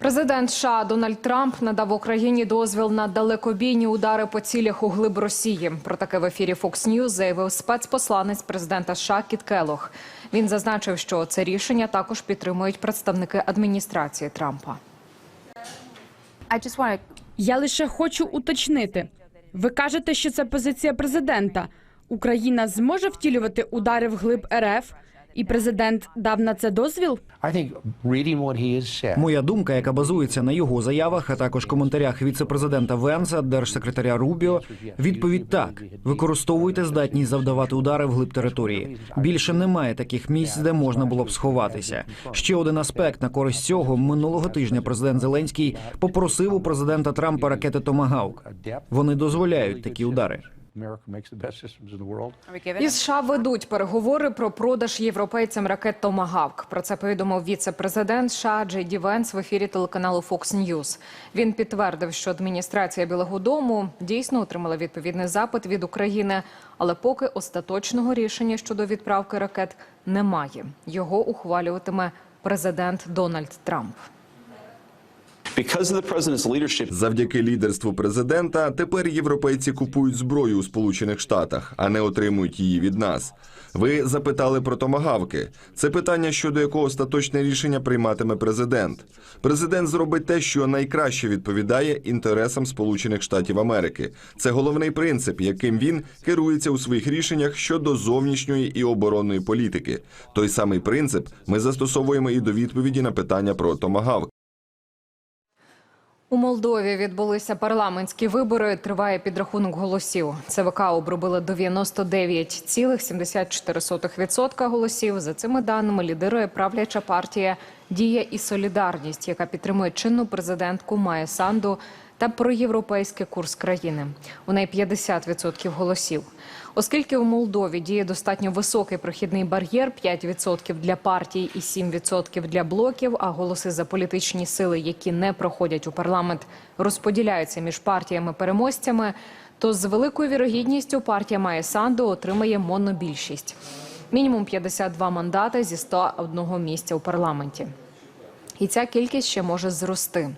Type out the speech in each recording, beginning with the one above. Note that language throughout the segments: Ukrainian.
Президент США Дональд Трамп надав Україні дозвіл на далекобійні удари по цілях у глиб Росії. Про таке в ефірі Fox News заявив спецпосланець президента США Кіт Келох. Він зазначив, що це рішення також підтримують представники адміністрації Трампа. Я лише хочу уточнити. Ви кажете, що це позиція президента. Україна зможе втілювати удари в глиб РФ, і президент дав на це дозвіл? Моя думка, яка базується на його заявах, а також коментарях віце-президента Венса, держсекретаря Рубіо, відповідь так: використовуйте здатність завдавати удари в глиб території. Більше немає таких місць, де можна було б сховатися. Ще один аспект на користь цього минулого тижня. Президент Зеленський попросив у президента Трампа ракети Томагавк. Вони дозволяють такі удари. І США ведуть переговори про продаж європейцям ракет Томагавк. Про це повідомив віце-президент США Джей Ді Венс в ефірі телеканалу Fox News. Він підтвердив, що адміністрація Білого Дому дійсно отримала відповідний запит від України, але поки остаточного рішення щодо відправки ракет немає. Його ухвалюватиме президент Дональд Трамп. Завдяки лідерству президента тепер європейці купують зброю у Сполучених Штатах, а не отримують її від нас. Ви запитали про томагавки. Це питання, щодо якого остаточне рішення прийматиме президент. Президент зробить те, що найкраще відповідає інтересам Сполучених Штатів Америки. Це головний принцип, яким він керується у своїх рішеннях щодо зовнішньої і оборонної політики. Той самий принцип ми застосовуємо і до відповіді на питання про томагавки. У Молдові відбулися парламентські вибори. Триває підрахунок голосів. ЦВК обробили 99,74% голосів. За цими даними лідирує правляча партія Дія і Солідарність, яка підтримує чинну президентку Майя Санду та проєвропейський курс країни. У неї 50% голосів. Оскільки у Молдові діє достатньо високий прохідний бар'єр 5% для партій і 7% для блоків, а голоси за політичні сили, які не проходять у парламент, розподіляються між партіями-переможцями, то з великою вірогідністю партія Має Санду отримає монобільшість. Мінімум 52 мандати зі 101 місця у парламенті. І ця кількість ще може зрости.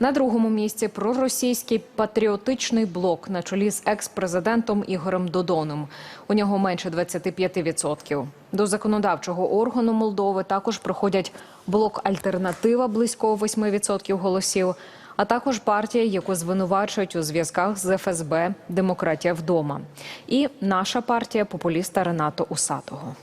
На другому місці проросійський патріотичний блок на чолі з екс-президентом Ігорем Додоном. У нього менше 25%. До законодавчого органу Молдови також проходять блок Альтернатива близько 8% голосів, а також партія, яку звинувачують у зв'язках з ФСБ Демократія вдома, і наша партія популіста Ренато Усатого.